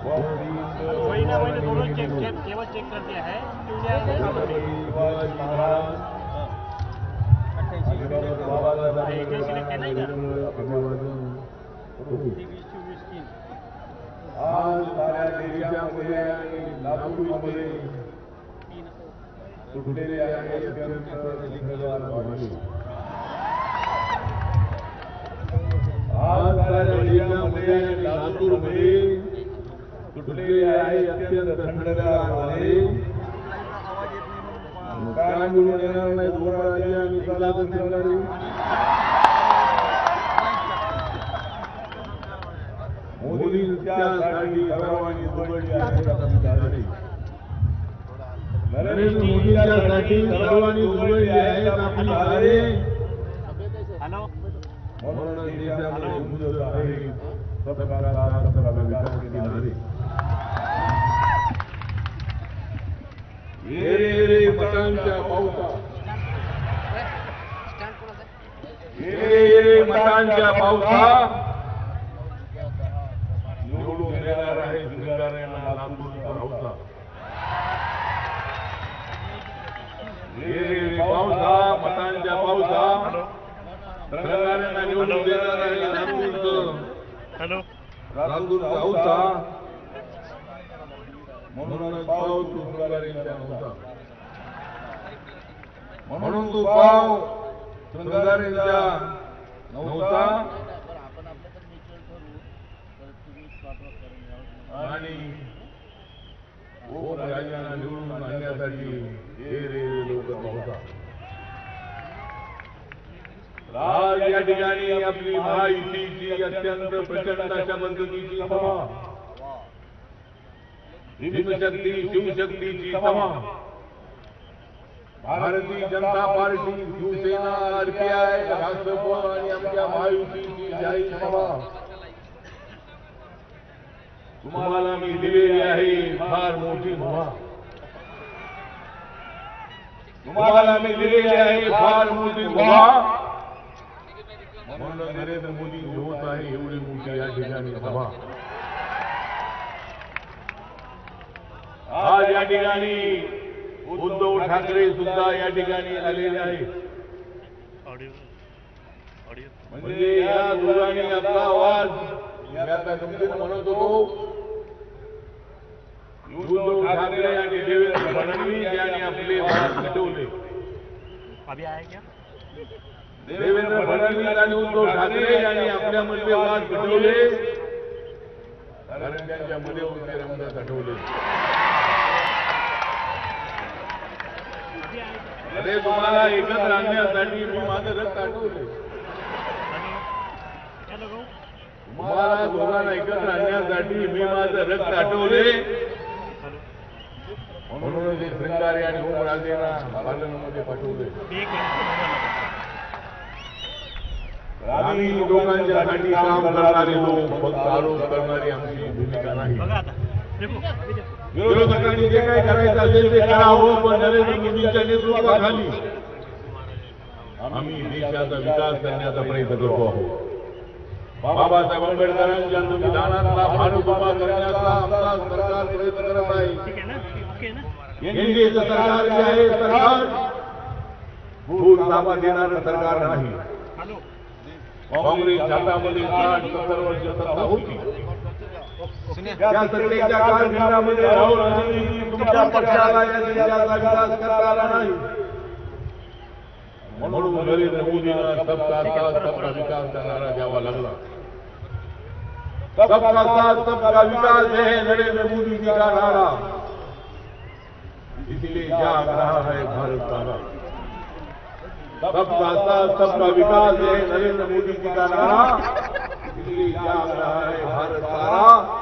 वही ना दोनों चेक चेक केवल चेक कर दिया है आज साऱ्या देशामध्ये आणि लातूरमध्ये तुटलेले आहे अत्यंत दिग्गजान वाणी. आज साऱ्या देशामध्ये आणि लातूरमध्ये तुटलेले आहे अत्यंत थंडगार वारे काय मिळून येणार नाही दोन राज्य आणि सनातन सरकारी मोदींच्यासाठी सर्वांनी जोडली आहे झाली. नरेंद्र मोदींच्यासाठी सर्वांनी जोडली आहेत आपली झाले हेलो म्हणून देशामध्ये मुदत आहे सबका साथ सबका विकास के नारे ये रे रे मतांच्या पावसा ये रे मतांच्या पावसा निवडून येणार आहे हौसा ये रे पावसा मतांच्या पावसा सरकारना निवडून देणार आहे लातूरचं. हेलो. लातूरचा हौसा म्हणूनच पाव नव्हता. म्हणून तू पाव शृंगारेचा नव्हता? आणि ओम राजांना निवडून आणण्यासाठी हे रे लोक पावता राज या ठिकाणी आपली महायुतीची अत्यंत प्रचंड अशा पद्धतीची सभा. भीमशक्ती शिवशक्तीची सभा भारतीय जनता पार्टी शिवसेना आरपीआय राष्ट्रप आणि आमच्या महायुतीची जाहीर सभा। तुम्हाला मी दिलेली आहे फार मोठी मुभा तुम्हाला मी दिलेली आहे फार मोठी मुभा म्हणून नरेंद्र मोदी होत आहे एवढी मोठी या ठिकाणी सभा आज या ठिकाणी उद्धव ठाकरे सुद्धा या ठिकाणी आलेले आहेत. म्हणजे या दोघांनी आपला आवाज मी आता गमतीनं म्हणत होतो. उद्धव ठाकरे आणि देवेंद्र फडणवीस यांनी आपले आवाज मिटवले. देवेंद्र फडणवीस आणि उद्धव ठाकरे यांनी आपल्यामधले वाद मिटवले. कारण त्यांच्यामध्ये होते रमदास आठवले. अरे तुम्हाला एकत्र आणण्यासाठी मी माझं रक्त आठवले तुम्हाला दोघांना एकत्र आणण्यासाठी मी माझं रक्त आठवले म्हणून हे श्रंगारे आणि ओमराजेंना पार्लमेंटमध्ये पाठवले. आम्ही लोकांच्यासाठी काम करणारे लोक फक्त आरोप करणारी आमची भूमिका नाही. जे काही करायचं नरेंद्र मोदींच्या नेतृत्वाखाली आम्ही विकास करण्याचा प्रयत्न करतो आहोत. बाबासाहेब आंबेडकरांच्या संविधानातला सरकार प्रयत्न करत आहे. एनडीएचं सरकार जे सरकार भूल ताबा देणारं सरकार नाही. काँग्रेस हातामध्ये साठ सत्तर वर्ष सत्ता होती. त्या सत्तेच्या कालखंडामध्ये राहुल गांधी तुमच्या पक्षाला या देशाचा विकास करता नाही म्हणून नरेंद्र मोदींना सबका साथ सबका विकास का नारा द्यावा लागला सबका साथ सबका विकास है नरेंद्र मोदी जी का नारा। इसलिए जाग रहा है भारत सारा सबका साथ सबका विकास है नरेंद्र मोदी जी का नारा। इसलिए जाग रहा है भारत सारा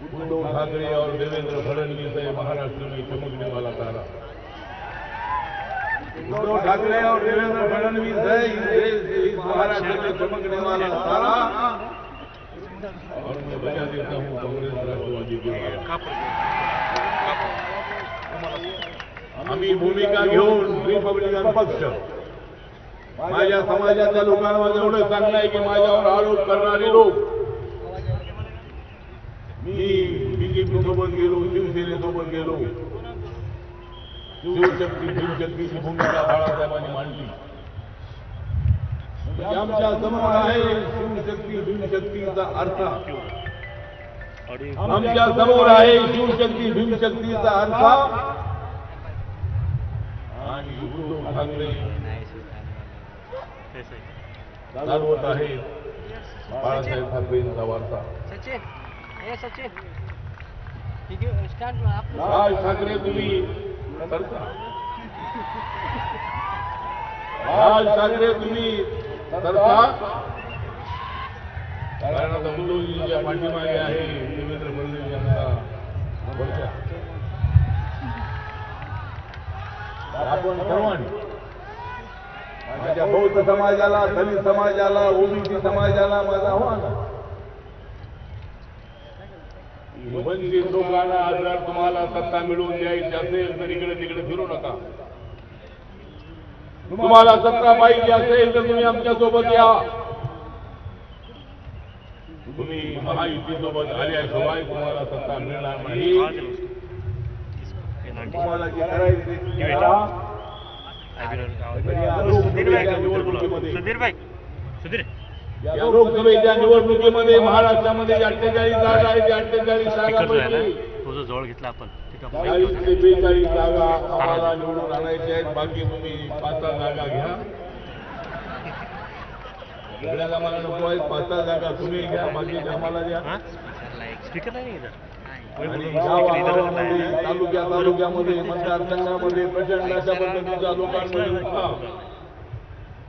उद्धव ठाकरे और देवेंद्र फडणवीस है महाराष्ट्र में चमकने वाला तारा। उद्धव ठाकरे और देवेंद्र फडणवीस है इस महाराष्ट्र में चमकने वाला तारा। और मैं बचा देता हूँ कांग्रेस राष्ट्रवादी के आम्ही भूमिका घेऊन रिपब्लिकन पक्ष माझ्या समाजाच्या लोकांना एवढं चांगलं आहे की माझ्यावर आरोप करणारे लोक बीजेपी सोबत गेलो शिवसेनेसोबत गेलो। शिवशक्ती शिवशक्तीची भूमिका बाळासाहेबांनी मांडली। आमच्यासमोर आहे शिवशक्ती भीमशक्तीचा अर्थ। आमच्यासमोर आहे शिवशक्ती भीमशक्तीचा अर्थ। आणि उद्धव ठाकरे। चालवत आहे. बाळासाहेब ठाकरेंचा वारसा। राज ठाकरे तुम्ही. करता राज ठाकरे तुम्ही. करता कारण आता मुलुजीच्या पाठीमागे आहे देवेंद्र फडणवीस यांचा. आपण सर्वांनी माझ्या बौद्ध समाजाला दलित समाजाला ओबीसी समाजाला माझा आव्हान म्हणजे वंचित लोकांना जर तुम्हाला सत्ता मिळवून द्यायची असेल तर इकडे तिकडे फिरू नका. तुम्हाला सत्ता पाहिजे असेल तर तुम्ही आमच्यासोबत या. तुम्ही महायुतीसोबत आल्याशिवाय तुम्हाला सत्ता मिळणार नाही. तुम्हाला जे करायचे ते करा. सुधीर. या लोकसभेच्या निवडणुकीमध्ये महाराष्ट्रामध्ये अठ्ठेचाळीस जागा आहेत त्या अठ्ठेचाळीस जागापैकी ना तो जो जवळ घेतला आपण चाळीस ते बेचाळीस जागा आम्हाला निवडून आणायच्या आहेत बाकी तुम्ही पाच सहा जागा घ्या. सगळ्याला आम्हाला नको आहेत पाच सहा जागा तुम्ही घ्या बाकी आम्हाला द्या. स्पीकर नहीं तालुक्या तालुक्यामध्ये मतदारसंघामध्ये प्रचंड अशा पद्धतीचा लोकांमध्ये उत्साह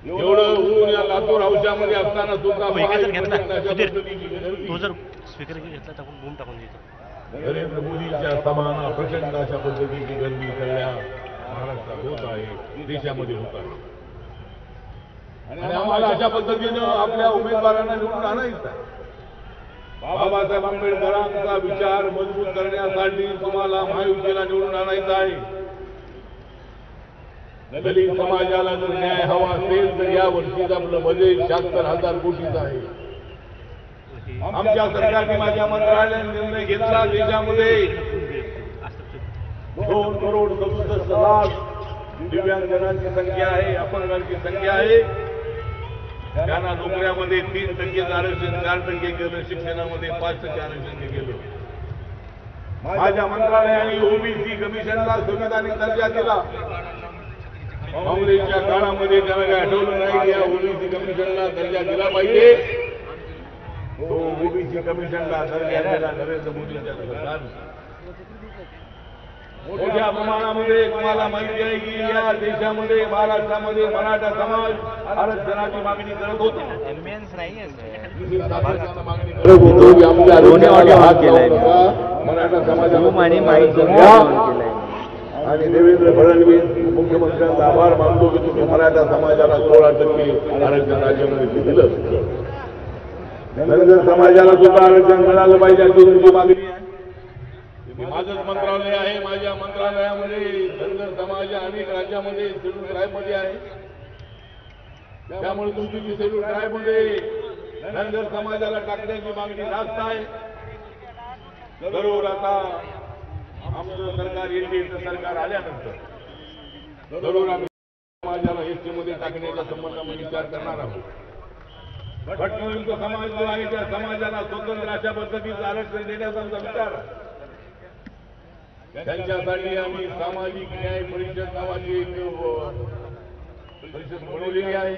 एवढं ऊन या लातूर हौशामध्ये असताना सुद्धा मग एका जर महायुतीने घेतला अशा सुधीर पद्धतीची गर्दी. तो जर स्पीकर घेतला तर आपण बूम टाकून देतो. नरेंद्र मोदींच्या समान प्रचंड अशा पद्धतीची गर्दी सगळ्या महाराष्ट्रात होत आहे देशामध्ये होत आहे. आणि आम्हाला अशा पद्धतीनं आपल्या उमेदवारांना निवडून आणायचं आहे. बाबासाहेब आंबेडकरांचा विचार मजबूत करण्यासाठी तुम्हाला महायुतीला निवडून आणायचं आहे. दलित समाजाला जर न्याय हवा असेल तर या वर्षीच आपलं बजेट शहात्तर हजार कोटीचं आहे. आमच्या सरकारने माझ्या मंत्रालयाने निर्णय घेतला देशामध्ये दोन करोड सदुसष्ट लाख दिव्यांगजनांची संख्या आहे अपंगांची संख्या आहे. त्यांना नोकऱ्यामध्ये तीन टक्के आरक्षण चार टक्के केलं शिक्षणामध्ये पाच टक्के आरक्षण केलं. माझ्या मंत्रालयाने ओबीसी कमिशनला संविधानिक दर्जा दिला. काँग्रेसच्या काळामध्ये त्याला काय आठवलं नाही? की या ओबीसी कमिशनला दर्जा दिला पाहिजे. तो ओबीसी कमिशनला दर्जा दिला नरेंद्र मोदींच्या सरकारने. मोठ्या प्रमाणामध्ये तुम्हाला माहिती आहे की या देशामध्ये महाराष्ट्रामध्ये मराठा समाज आरक्षणाची मागणी करत होता. मराठा समाजाला आणि देवेंद्र फडणवीस मुख्यमंत्र्यांचा आभार मानतो की तुम्ही मराठा समाजाला सोळा टक्के आरक्षण राज्यामध्ये दिलं धनगर समाजाला सुद्धा आरक्षण मिळालं पाहिजे अशी तुमची मागणी आहे. माझंच मंत्रालय आहे माझ्या मंत्रालयामध्ये धनगर समाज अनेक राज्यामध्ये शेड्यूल ट्राईबमध्ये आहे. त्यामुळे तुमची जी शेड्यूल ट्राईबमध्ये धनगर समाजाला टाकण्याची मागणी जास्त आहे. जरूर आता आमचं सरकार एनडीएचं सरकार आल्यानंतर जरूर आम्ही समाजाला एसटीमध्ये टाकण्याच्या संबंधामध्ये विचार करणार आहोत. भटकळींचा समाज जो आहे त्या समाजाला स्वतंत्र अशा पद्धतीचं आरक्षण देण्याचा आमचा विचार आहे. त्यांच्यासाठी आम्ही सामाजिक न्याय परिषद नावाची एक परिषद बनवलेली आहे.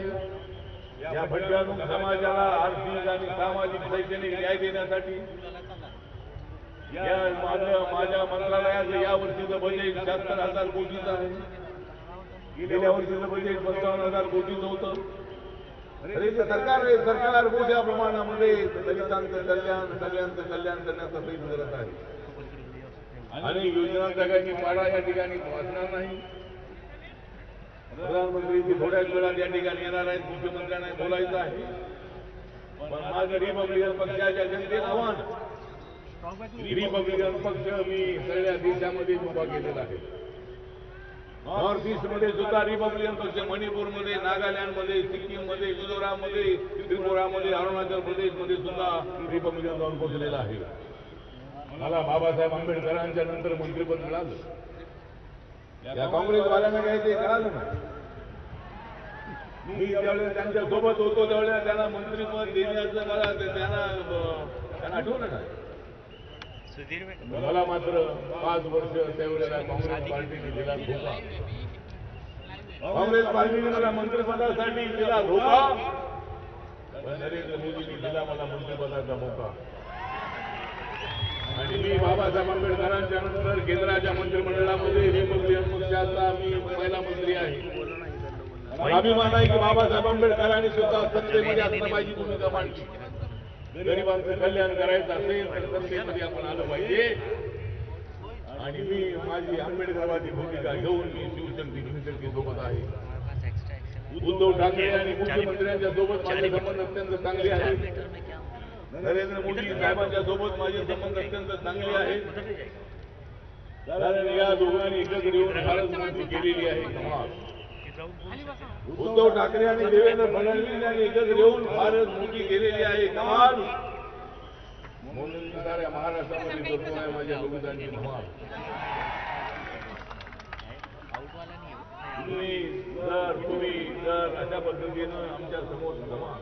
या भटक्यातून समाजाला आर्थिक आणि सामाजिक शैक्षणिक न्याय देण्यासाठी या माझ्या माझ्या मंत्रालयाचं या वर्षीचं बजेट शहात्तर हजार कोटीचं आहे. गेल्या वर्षीचं बजेट पंचावन्न हजार कोटीचं होतं. अरे सरकार सरकार मोठ्या प्रमाणामध्ये. दलितांचं कल्याण सगळ्यांचं कल्याण करण्याचा प्रयत्न करत आहे. आणि योजना काही पाडा या ठिकाणी वाचणार नाही. प्रधानमंत्री थोड्याच वेळात या ठिकाणी येणार आहेत मुख्यमंत्र्यांना बोलायचं आहे. पण माझं रिपब्लिकन पक्षाच्या जनतेला आव्हान रिपब्लिकन पक्ष मी सगळ्या देशामध्ये उभा केलेला आहे. नॉर्थ ईस्टमध्ये सुद्धा रिपब्लिकन पक्ष मणिपूरमध्ये नागालँडमध्ये सिक्कीममध्ये मिझोराममध्ये त्रिपुरामध्ये अरुणाचल प्रदेशमध्ये सुद्धा रिपब्लिकन जाऊन पोहोचलेला आहे. मला बाबासाहेब आंबेडकरांच्या नंतर मंत्रिपद मिळालं. या काँग्रेसवाल्यांना काही ते कळालं ना मी ज्यावेळेस त्यांच्यासोबत होतो त्यावेळेला त्यांना मंत्रिपद देण्याचं मला त्यांना त्यांना आठवलं ना मला मात्र पाच वर्ष त्यावेळेला काँग्रेस पार्टीने दिला धोका. काँग्रेस पार्टीने मला मंत्रिपदासाठी दिला धोका. नरेंद्र मोदींनी दिला मला मंत्रिपदाचा मौका आणि मी बाबासाहेब आंबेडकरांच्या नंतर केंद्राच्या मंत्रिमंडळामध्ये रिपब्लिकन पक्षाचा मी पहिला मंत्री आहे. अभिमान आहे की बाबासाहेब आंबेडकरांनी सुद्धा सत्तेमध्ये असण्याची भूमिका मांडली. गरिबांचं कल्याण करायचं असेल तर सत्तेमध्ये आपण आलं पाहिजे. आणि मी माझी आंबेडकरवादी भूमिका घेऊन मी शिवशक्ती शिवशक्ती सोबत आहे. उद्धव ठाकरे आणि मुख्यमंत्र्यांच्या सोबत माझे संबंध अत्यंत चांगले आहेत. नरेंद्र मोदी साहेबांच्या सोबत माझे संबंध अत्यंत चांगले आहेत. कारण या दोघांनी एकत्र येऊन भारत केलेली आहे समाज. उद्धव ठाकरे आणि देवेंद्र फडणवीस यांनी एकत्र येऊन भारत मोदी केलेली आहे. कमाल. म्हणून मी साऱ्या महाराष्ट्रामध्ये करतो आहे माझ्या दोघांची कमाल आउट वाला नहीं है तुम्ही जर तुम्ही जर अशा पद्धतीनं आमच्यासमोर जमा.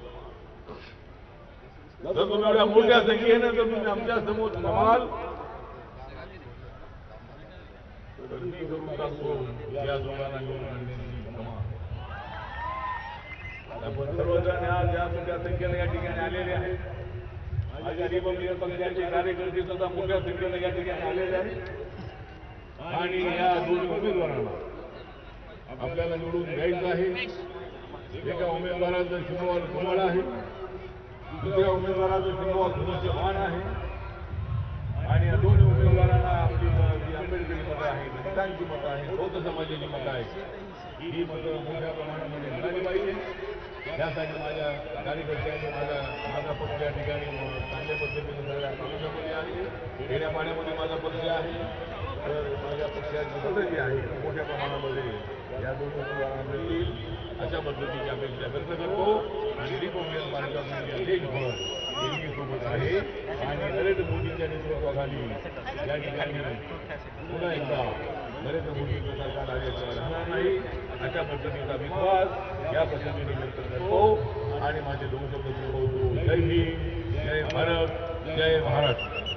जर तुम्ही एवढ्या मोठ्या संख्येनं जर तुम्ही आमच्यासमोर जमाल तर मी करून टाकतो. या दोघांना घेऊन सर्वजण आज या मोठ्या संख्येने या ठिकाणी आलेले आहेत. माझ्या रिपब्लिकन पक्षाचे कार्यकर्ते सुद्धा मोठ्या संख्येने या ठिकाणी आलेले आहेत. आणि या दोन्ही उमेदवारांना आपल्याला निवडून द्यायचं आहे. एका उमेदवाराचं सिंहवाल कमळ आहे. दुसऱ्या उमेदवाराचं सिंहवाल धनुष्य मान आहे. आणि या दोन्ही उमेदवारांना आपली जी आंबेडकरी मतं आहे दलितांची मतं आहे बौद्ध समाजाची मतं आहे ही मतं मोठ्या प्रमाणामध्ये मिळाली पाहिजे. यासाठी माझ्या कार्यकर्त्यांनी माझा माझा पक्ष या ठिकाणी चांगल्या पद्धतीने सगळ्या तालुक्यामध्ये आहे. खेड्यापाड्यामध्ये माझा पक्ष आहे. तर माझ्या पक्षाची मतं जी आहे. मोठ्या प्रमाणामध्ये या दोन उमेदवारांना मिळतील अशा पद्धतीची अपेक्षा व्यक्त करतो. आणि रिपब्लिकन पार्टीचा देशभर दिल्लीसोबत आहे. आणि नरेंद्र मोदींच्या नेतृत्वाखाली या ठिकाणी पुन्हा एकदा बरेच मोठी प्रकारचा नाही. अशा पद्धतीचा विश्वास या पद्धतीने व्यक्त करतो. आणि माझे दोन होतो जय हिंद जय भारत जय महाराष्ट्र